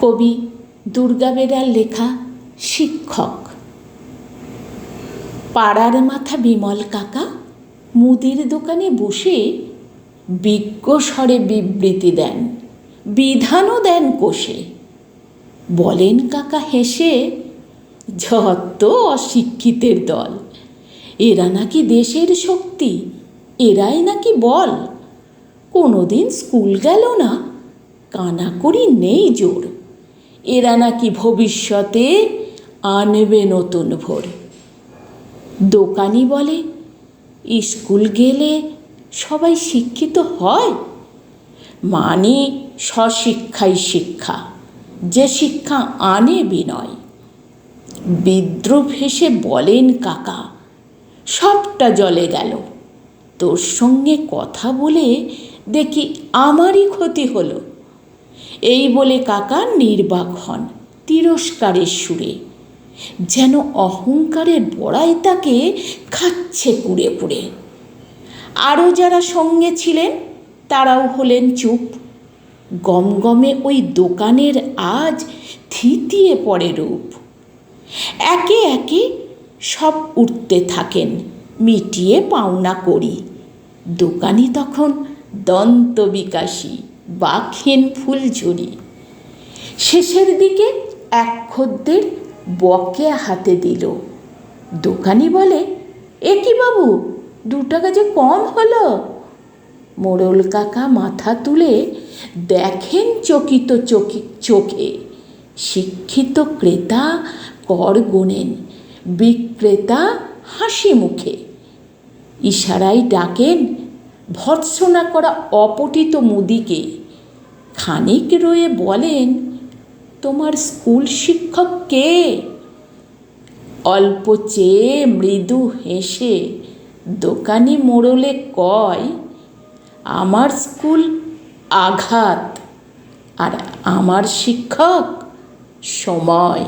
কবি দুর্গা বেরার লেখা শিক্ষক। পাড়ার মাথা বিমল কাকা মুদির দোকানে বসে বিজ্ঞ স্বরে বিবৃতি দেন, বিধানও দেন কোষে। বলেন কাকা হেসে, যত অশিক্ষিতের দল, এরা নাকি দেশের শক্তি, এরাই নাকি বল। কোনোদিন স্কুল গেল না, কানাকড়ি নেই জোর। এরা নাকি ভবিষ্যতে আনবে নতুন ভোর। দোকানি বলে, স্কুল গেলে সবাই শিক্ষিত হয়? মানে স্বশিক্ষাই শিক্ষা, যে শিক্ষা আনে বিনয়। বিদ্রুপ হেসে বলেন, কাকা, সবটা জলে গেল। তোর সঙ্গে কথা বলে দেখি আমারই ক্ষতি হলো। এই বলে কাকা নির্বাক হন, তিরস্কারের সুরে। যেন অহংকারের বড়াই তাকে খাচ্ছে কুড়ে পুড়ে। আরও যারা সঙ্গে ছিলেন, তারাও হলেন চুপ। গমগমে ওই দোকানের আজ থিতিয়ে পড়ে রূপ। একে একে সব উঠতে থাকেন, মিটিয়ে পাওনা করি। দোকানি তখন দন্ত বিকাশী। বাখেন ফুলঝুরি শেষের দিকে এক খদ্দের বকেয়া হাতে দিল। দোকানি বলে, এ কি বাবু, দু টাকা যে কম হলো? মোড়ল কাকা মাথা তুলে দেখেন চকিত চকি, চোখে। শিক্ষিত ক্রেতা কর গোনেন, বিক্রেতা হাসি মুখে। ইশারায় ডাকেন ভর্ৎসনা করা অপটিত মুদিকে খানিক রয়ে বলেন, তোমার স্কুল শিক্ষক কে? অল্প চেয়ে মৃদু হেসে, দোকানি মোড়লে কয়, আমার স্কুল আঘাত আর আমার শিক্ষক সময়